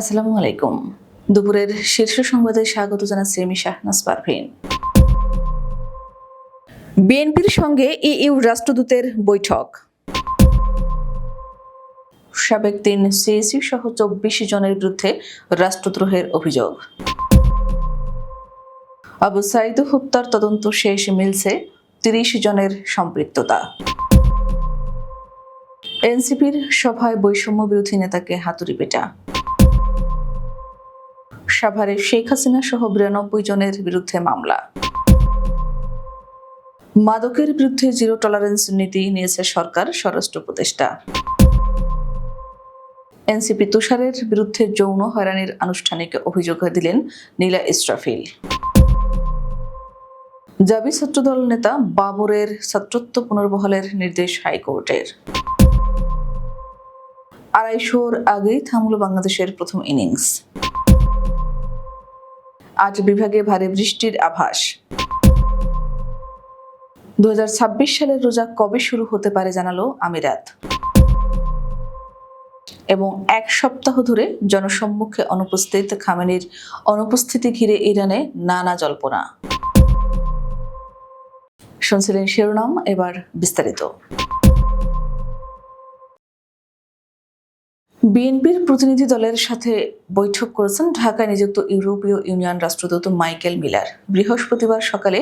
আসসালামু আলাইকুম। দুপুরের শীর্ষ সংবাদে স্বাগত জানাচ্ছি আমি শাহনাজ পারভিন বিএনপির সঙ্গে ইইউ রাষ্ট্রদূতের বৈঠক। সাবেক তিন সিএসি সহ চব্বিশ জনের বিরুদ্ধে রাষ্ট্রদ্রোহের অভিযোগ। আবু সাইদ হত্যার তদন্ত শেষ মিলছে তিরিশ জনের সম্পৃক্ততা। এনসিপির সভায় বৈষম্য বিরোধী নেতাকে হাতুড়ি পেটা। সাভারে শেখ হাসিনা সহ বিরানব্বই জনের বিরুদ্ধে মামলা। মাদকের বিরুদ্ধে জিরো টলারেন্স নীতি নিয়েছে সরকার, স্বরাষ্ট্র উপদেষ্টা। এনসিপি তুষারের বিরুদ্ধে যৌন হয়রানির আনুষ্ঠানিক অভিযোগ দিলেন নীলা ইসরাফিল। জাবি ছাত্রদল নেতা বাবরের ছাত্রত্ব পুনর্বহালের নির্দেশ হাইকোর্টের। আড়াইশোর আগেই থামল বাংলাদেশের প্রথম ইনিংস। আজ বিভাগে ভারী বৃষ্টির আভাস। দু সালের রোজা কবে শুরু হতে পারে জানালো আমিরাত। এবং এক সপ্তাহ ধরে জনসম্মুখে অনুপস্থিত খামেনির অনুপস্থিতি ঘিরে ইরানে নানা জল্পনা। শুনছিলেন শিরোনাম, এবার বিস্তারিত। বিএনপির প্রতিনিধি দলের সাথে বৈঠক করেছেন ঢাকায় নিযুক্ত ইউরোপীয় ইউনিয়ন রাষ্ট্রদূত মাইকেল মিলার। বৃহস্পতিবার সকালে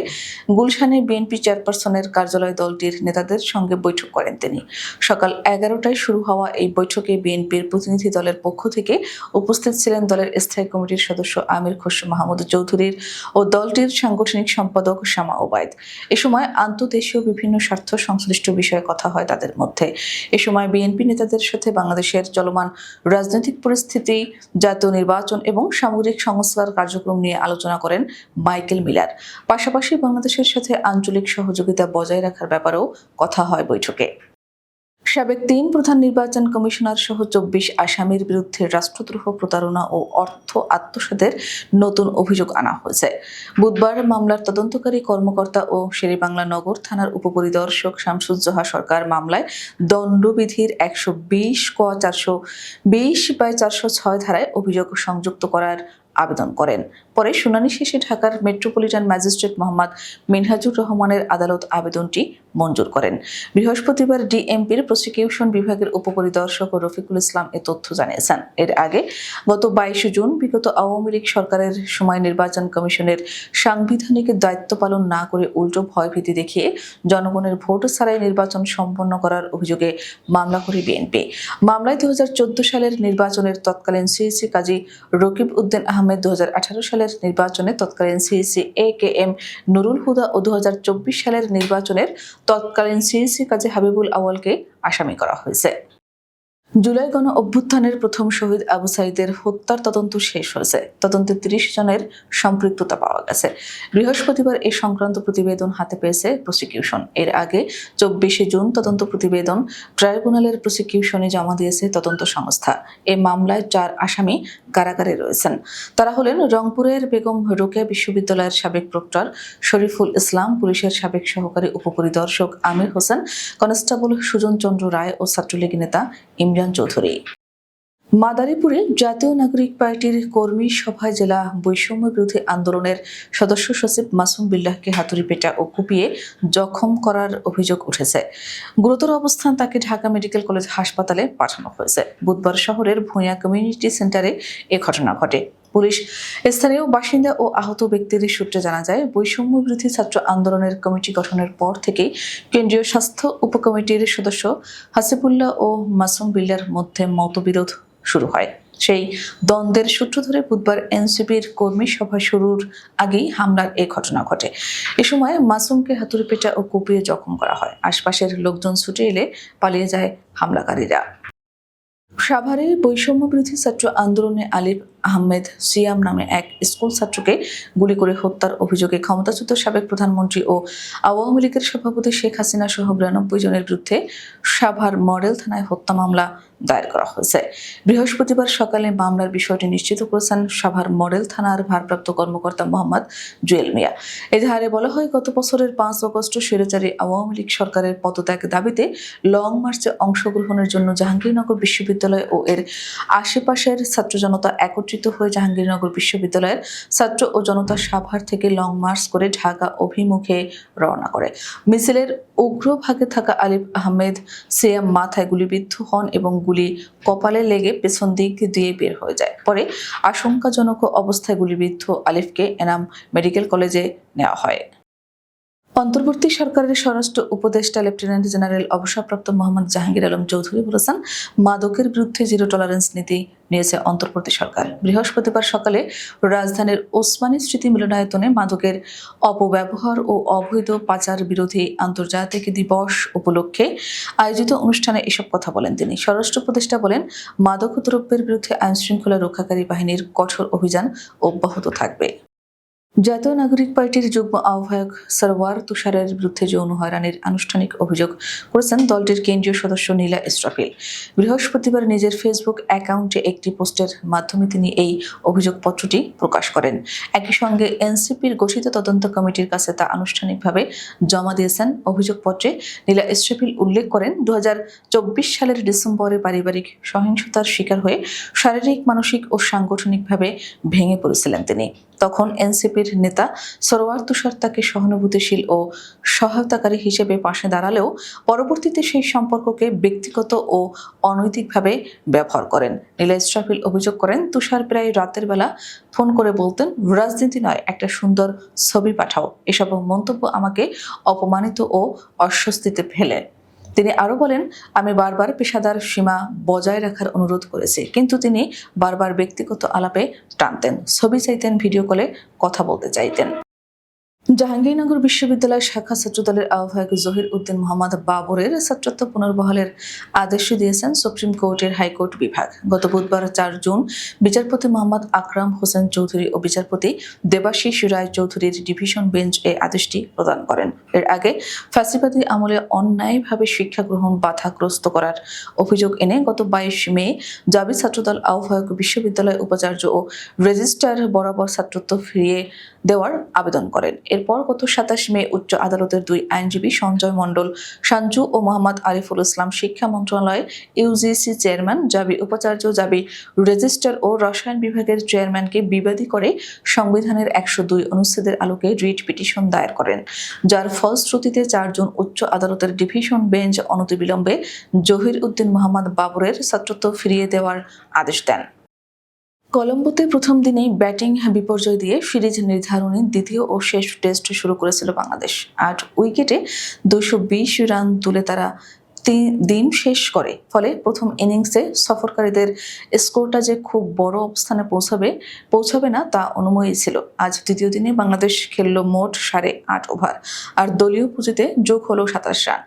গুলশানে বিএনপি চেয়ারপারসনের কার্যালয় দলটির নেতাদের সঙ্গে বৈঠক করেন তিনি। সকাল এগারোটায় শুরু হওয়া এই বৈঠকে বিএনপির প্রতিনিধি দলের পক্ষ থেকে উপস্থিত ছিলেন দলের স্থায়ী কমিটির সদস্য আমির খসরু মাহমুদ চৌধুরীর ও দলটির সাংগঠনিক সম্পাদক শামা ওবায়দ। এ সময় আন্তদেশীয় বিভিন্ন স্বার্থ সংশ্লিষ্ট বিষয়ে কথা হয় তাদের মধ্যে। এ সময় বিএনপি নেতাদের সাথে বাংলাদেশের চলমান রাজনৈতিক পরিস্থিতি, জাতীয় নির্বাচন এবং সামগ্রিক সংস্কার কার্যক্রম নিয়ে আলোচনা করেন মাইকেল মিলার। পাশাপাশি বাংলাদেশের সাথে আঞ্চলিক সহযোগিতা বজায় রাখার ব্যাপারেও কথা হয় বৈঠকে। সাবেক তিন প্রধান নির্বাচন কমিশনার সহ চব্বিশ আসামির বিরুদ্ধে রাষ্ট্রদ্রোহ প্রতারণা ও অর্থ আত্মসাতের নতুন অভিযোগ আনা হয়েছে। বুধবার মামলার তদন্তকারী কর্মকর্তা ও শেরেবাংলা নগর থানার উপপরিদর্শক শামসুজ্জোহা সরকার মামলায় দণ্ডবিধির একশো বিশ ক চারশো বিশ বাই চারশো ছয় ধারায় অভিযোগ সংযুক্ত করার আবেদন করেন। পরে শুনানি শেষে ঢাকার মেট্রোপলিটন ম্যাজিস্ট্রেট মোহাম্মদ মিনহাজুর রহমানের আদালত আবেদনটি মঞ্জুর করেন। বৃহস্পতিবার ডিএমপির প্রসিকিউশন বিভাগের উপপরিদর্শক রফিকুল ইসলাম এ তথ্য জানিয়েছেন। এর আগে গত বাইশে জুন বিগত আওয়ামী লীগ সরকারের সময় নির্বাচন কমিশনের সাংবিধানিক দায়িত্ব পালন না করে উল্টো ভয়ভীতি দেখিয়ে জনগণের ভোট ছাড়াই নির্বাচন সম্পন্ন করার অভিযোগে মামলা করে বিএনপি। মামলায় দু হাজার চোদ্দ সালের নির্বাচনের তৎকালীন সিইসি কাজী রকিব উদ্দিন আহমেদ দু হাজার আঠারো সালের নির্বাচনে তৎকালীন CEC A K M Nurul Huda ও দু হাজার চব্বিশ সালের নির্বাচনের তৎকালীন সিইসি কাজী হাবিবুল আওয়ালকে আসামি করা হয়েছে। জুলাই গণ অভ্যুত্থানের প্রথম শহীদ আবু সাইদের হত্যার তদন্ত শেষ হয়েছে। তদন্তে তিরিশ জনের সম্পৃক্ততা পাওয়া গেছে। বৃহস্পতিবার এই সংক্রান্ত প্রতিবেদন হাতে পেয়েছে প্রসিকিউশন। এর আগে চব্বিশে জুন তদন্ত প্রতিবেদন ট্রাইব্যুনালের প্রসিকিউশনে জমা দিয়েছে তদন্ত সংস্থা। এ মামলায় চার আসামি কারাগারে রয়েছেন। তারা হলেন রংপুরের বেগম রোকেয়া বিশ্ববিদ্যালয়ের সাবেক প্রক্টর শরীফুল ইসলাম, পুলিশের সাবেক সহকারী উপপরিদর্শক আমির হোসেন, কনস্টেবল সুজন চন্দ্র রায় ও ছাত্রলীগ নেতা ইমরান চৌধুরী। মাদারীপুরে জাতীয় নাগরিক পার্টির কর্মী সভায় জেলা বৈষম্য বিরোধী আন্দোলনের সদস্য সচিব মাসুম বিল্লাহকে হাতুড়ি পেটা ও কুপিয়ে জখম করার অভিযোগ উঠেছে। গুরুতর অবস্থান তাকে ঢাকা মেডিকেল কলেজ হাসপাতালে পাঠানো হয়েছে। বুধবার শহরের ভূঁইয়া কমিউনিটি সেন্টারে এ ঘটনা ঘটে। পুলিশ, স্থানীয় বাসিন্দা ও আহত ব্যক্তির সূত্রে জানা যায়, বৈষম্য বিরোধী ছাত্র আন্দোলনের কমিটি গঠনের পর থেকেই কেন্দ্রীয় স্বাস্থ্য উপকমিটির সদস্য হাসিবুল্লাহ ও মাসুম বিল্লার মধ্যে মতবিরোধ শুরু হয়। সেই দ্বন্দ্বের সূত্র ধরে বুধবার এনসিপির কর্মী সভা শুরুর আগেই হামলার এই ঘটনা ঘটে। এ সময় মাসুমকে হাতুড়ি পেটা ও কুপিয়ে জখম করা হয়। আশপাশের লোকজন ছুটে এলে পালিয়ে যায় হামলাকারীরা। সাভারে বৈষম্য বিরোধী ছাত্র আন্দোলনে আলিফ আহমেদ সিয়াম নামে এক স্কুল ছাত্রকে গুলি করে হত্যার অভিযোগে ক্ষমতাচ্যুত সাবেক প্রধানমন্ত্রী ও আওয়ামী লীগের সভাপতি শেখ হাসিনা সহ বিরানব্বই জনের বিরুদ্ধে সাভার মডেল থানায় হত্যা মামলা দায়ের করা হয়েছে। বৃহস্পতিবার সকালে মামলার বিষয়টি নিশ্চিত করেছেন সাভার মডেল থানার ভারপ্রাপ্ত কর্মকর্তা মোহাম্মদ জুয়েল মিয়া। এজাহারে বলা হয়, গত বছরের পাঁচ আগস্ট স্বৈরাচারী আওয়ামী লীগ সরকারের পদত্যাগ দাবিতে লং মার্চে অংশগ্রহণের জন্য জাহাঙ্গীরনগর বিশ্ববিদ্যালয় ও এর আশেপাশের ছাত্র জনতা একত্রিত হয়ে জাহাঙ্গীরনগর বিশ্ববিদ্যালয়ের ছাত্র ও জনতা সাভার থেকে লং মার্চ করে ঢাকা অভিমুখে রওনা করে। মিছিলের উগ্র ভাগে থাকা আলিফ আহমেদ সিয়াম মাথায় গুলিবিদ্ধ হন এবং গুলি কপালে লেগে পেছন দিক দিয়ে বের হয়ে যায়। পরে আশঙ্কাজনক অবস্থায় গুলিবিদ্ধ আলিফকে এনাম মেডিকেল কলেজে নেওয়া হয়। অন্তর্বর্তী সরকারের স্বরাষ্ট্র উপদেষ্টা লেফটেন্যান্ট জেনারেল অবসরপ্রাপ্ত মোহাম্মদ জাহাঙ্গীর আলম চৌধুরী বলেছেন, মাদকের বিরুদ্ধে জিরো টলারেন্স নীতি নিয়েছে অন্তর্বর্তী সরকার। বৃহস্পতিবার সকালে রাজধানীর ওসমানী স্মৃতি মিলনায়তনে মাদকের অপব্যবহার ও অবৈধ পাচার বিরোধী আন্তর্জাতিক দিবস উপলক্ষে আয়োজিত অনুষ্ঠানে এসব কথা বলেন তিনি। স্বরাষ্ট্র উপদেষ্টা বলেন মাদক দ্রব্যের বিরুদ্ধে আইনশৃঙ্খলা রক্ষাকারী বাহিনীর কঠোর অভিযান অব্যাহত থাকবে। জাতীয় নাগরিক পার্টির যুগ্ম আহ্বায়ক সরওয়ার তুষারের বিরুদ্ধে যৌন হয়রানির আনুষ্ঠানিক অভিযোগ করেছেন দলটির কেন্দ্রীয় সদস্য নীলা ইসরাফিল। বৃহস্পতিবার নিজের ফেসবুক অ্যাকাউন্টে একটি পোস্টের মাধ্যমে তিনি এই অভিযোগপত্রটি প্রকাশ করেন। একই সঙ্গে এনসিপির গঠিত তদন্ত কমিটির কাছে তা আনুষ্ঠানিকভাবে জমা দিয়েছেন। অভিযোগপত্রে নীলা ইসরাফিল উল্লেখ করেন দু হাজার চব্বিশ সালের ডিসেম্বরে পারিবারিক সহিংসতার শিকার হয়ে শারীরিক, মানসিক ও সাংগঠনিকভাবে ভেঙে পড়েছিলেন তিনি। তখন এনসিপির নেতা সরোয়ার তুষার তাকে সহানুভূতিশীল ও সহায়তাকারী হিসেবে পাশে দাঁড়ালেও পরবর্তীতে সেই সম্পর্ককে ব্যক্তিগত ও অনৈতিকভাবে ব্যবহার করেন। নীলা ইসরাফিল অভিযোগ করেন, তুষার প্রায় রাতের বেলা ফোন করে বলতেন, রাজনীতি নয়, একটা সুন্দর ছবি পাঠাও। এসব মন্তব্য আমাকে অপমানিত ও অস্বস্তিতে ফেলে। তিনি আরও বলেন, আমি বারবার পেশাদার সীমা বজায় রাখার অনুরোধ করেছি, কিন্তু তিনি বারবার ব্যক্তিগত আলাপে টানতেন। ছবি চাইতেন, ভিডিও কলে কথা বলতে চাইতেন। জাহাঙ্গীরনগর বিশ্ববিদ্যালয় শাখা ছাত্রদলের আহ্বায়ক জহির উদ্দিন মোহাম্মদ বাবরের ছাত্রত্ব পুনর্বহালের আদেশ দিয়েছেন সুপ্রিম কোর্টের হাইকোর্ট বিভাগ। গত বুধবার চার জুন বিচারপতি মোহাম্মদ আকরাম হোসেন চৌধুরী ও বিচারপতি দেবাশিস রায় চৌধুরীর ডিভিশন বেঞ্চ এই আদেশটি প্রদান করেন। এর আগে ফ্যাসিবাদী আমলে অন্যায়ভাবে শিক্ষা গ্রহণ বাধাগ্রস্ত করার অভিযোগ এনে গত বাইশ মে জাবি ছাত্রদল আহ্বায়ক বিশ্ববিদ্যালয় উপাচার্য ও রেজিস্ট্রার বরাবর ছাত্রত্ব ফিরিয়ে দেওয়ার আবেদন করেন। এরপর গত সাতাশ মে উচ্চ আদালতের দুই আইনজীবী সঞ্জয় মণ্ডল, সঞ্জু ও মোহাম্মদ আরিফুল ইসলাম শিক্ষা মন্ত্রণালয় ইউজিসি চেয়ারম্যান জাবি উপাচার্য জাবি রেজিস্ট্রার ও রসায়ন বিভাগের চেয়ারম্যানকে বিবাদী করে সংবিধানের একশো দুই অনুচ্ছেদের আলোকে রিট পিটিশন দায়ের করেন। যার ফলশ্রুতিতে চারজন উচ্চ আদালতের ডিভিশন বেঞ্চ অনতিবিলম্বে জহির উদ্দিন মোহাম্মদ বাবরের ছাত্রত্ব ফিরিয়ে দেওয়ার আদেশ দেন। কলম্বোতে প্রথম দিনেই ব্যাটিং বিপর্যয় দিয়ে সিরিজ নির্ধারণী দ্বিতীয় ও শেষ টেস্ট শুরু করেছিল বাংলাদেশ। আট উইকেটে দুশো রান তুলে তারা দিন শেষ করে। ফলে প্রথম ইনিংসে সফরকারীদের স্কোরটা যে খুব বড় অবস্থানে পৌঁছাবে পৌঁছাবে না তা অনুময়ী ছিল। আজ দ্বিতীয় দিনে বাংলাদেশ খেলল মোট সাড়ে আট ওভার, আর দলীয় পুঁজিতে যোগ হলো সাতাশ রান,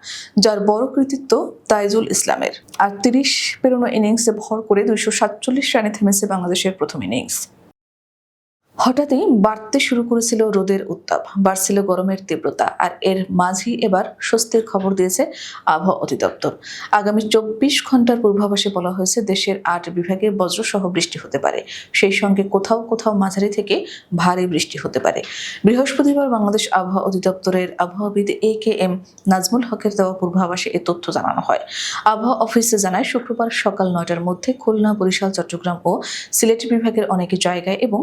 যার বড় কৃতিত্ব তাইজুল ইসলামের। আর তিরিশ পেরোনো ইনিংসে ভর করে দুইশো সাতচল্লিশ রানে থেমেছে বাংলাদেশের প্রথম ইনিংস। হঠাৎই বাড়তে শুরু করেছিল রোদের উত্তাপ, বাড়ছিল গরমের তীব্রতা আর এর মাঝেই এবার স্বস্তির খবর দিয়েছে আবহাওয়া অধিদপ্তর। আগামী চব্বিশ ঘণ্টার পূর্বাভাসে বলা হয়েছে দেশের আট বিভাগে বজ্রসহ বৃষ্টি হতে পারে। সেই সঙ্গে কোথাও কোথাও মাঝারি থেকে ভারী বৃষ্টি হতে পারে। বৃহস্পতিবার বাংলাদেশ আবহাওয়া অধিদপ্তরের আবহাওয়াবিদ এ কে এম নাজমুল হকের দেওয়া পূর্বাভাসে এ তথ্য জানানো হয়। আবহাওয়া অফিসে জানায়, শুক্রবার সকাল নয়টার মধ্যে খুলনা, বরিশাল, চট্টগ্রাম ও সিলেট বিভাগের অনেক জায়গায় এবং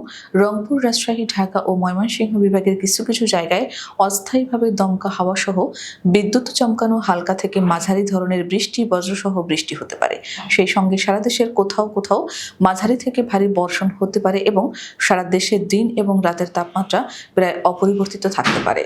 রংপুর রাজশাহী, ঢাকা ও ময়মনসিংহ বিভাগের কিছু কিছু জায়গায় অস্থায়ীভাবে দমকা হাওয়া সহ বিদ্যুৎ চমকানো হালকা থেকে মাঝারি ধরনের বৃষ্টি, বজ্রসহ বৃষ্টি হতে পারে। সেই সঙ্গে সারা দেশের কোথাও কোথাও মাঝারি থেকে ভারী বর্ষণ হতে পারে এবং সারা দেশে দিন এবং রাতের তাপমাত্রা প্রায় অপরিবর্তিত থাকতে পারে।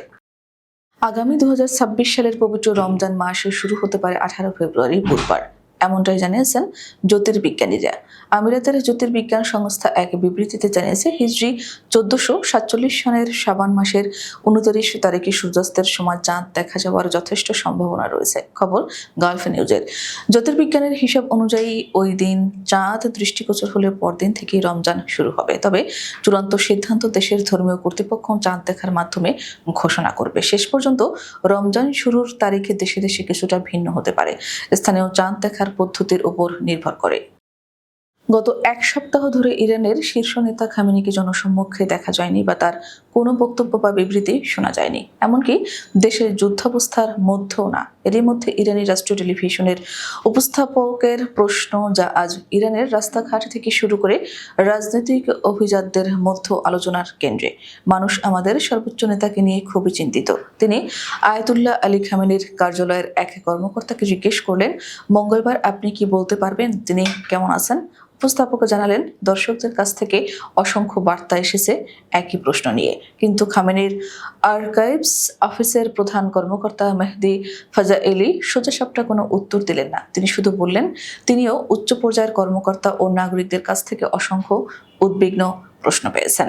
আগামী দু হাজার ছাব্বিশ সালের পবিত্র রমজান মাসে শুরু হতে পারে আঠারো ফেব্রুয়ারি বুধবার। এমনটাই জানিয়েছেন জ্যোতির্বিজ্ঞানীরা। আমিরাতের জ্যোতির্বিজ্ঞান সংস্থা এক বিবৃতিতে জানিয়েছে, হিজরি চোদ্দশো সাতচল্লিশ সনের সাবান মাসের উনত্রিশ তারিখে সূর্যাস্তের সময় চাঁদ দেখা যাওয়ার যথেষ্ট সম্ভাবনা রয়েছে। খবর গালফ নিউজের। জ্যোতির্বিজ্ঞানের হিসাব অনুযায়ী ওই দিন চাঁদ দৃষ্টিগোচর হলে পরদিন থেকেই রমজান শুরু হবে। তবে চূড়ান্ত সিদ্ধান্ত দেশের ধর্মীয় কর্তৃপক্ষ চাঁদ দেখার মাধ্যমে ঘোষণা করবে। শেষ পর্যন্ত রমজান শুরুর তারিখে দেশে দেশে কিছুটা ভিন্ন হতে পারে। স্থানীয় চাঁদ দেখার পদ্ধতির উপর নির্ভর করে। গত এক সপ্তাহ ধরে ইরানের শীর্ষ নেতা খামেনিকে জনসম্মুখে দেখা যায়নি বা তার কোনো বক্তব্য বা বিবৃতি শোনা যায়নি। এমনকি দেশের যুদ্ধাবস্থার মধ্যেও না। এরই মধ্যে ইরানি রাষ্ট্রীয় টেলিভিশনের উপস্থাপকের প্রশ্ন যা আজ ইরানের রাস্তাঘাট থেকে শুরু করে রাজনৈতিক অভিজাতদের মধ্য আলোচনার কেন্দ্রে। মানুষ আমাদের সর্বোচ্চ নেতাকে নিয়ে খুবই চিন্তিত। তিনি আয়তুল্লাহ আলী খামেনির কার্যালয়ের এক কর্মকর্তাকে জিজ্ঞেস করলেন, মঙ্গলবার আপনি কি বলতে পারবেন? তিনি কেমন আছেন? উপস্থাপক জানালেন, দর্শকদের কাছ থেকে অসংখ্য বার্তা এসেছে একই প্রশ্ন নিয়ে। কিন্তু খামেনির আর্কাইভস অফিসের প্রধান কর্মকর্তা মেহদি ফাজা এলি সোজাসাপটা কোনো উত্তর দিলেন না। তিনি শুধু বললেন, তিনিও উচ্চ পর্যায়ের কর্মকর্তা ও নাগরিকদের কাছ থেকে অসংখ্য উদ্বিগ্ন প্রশ্ন পেয়েছেন।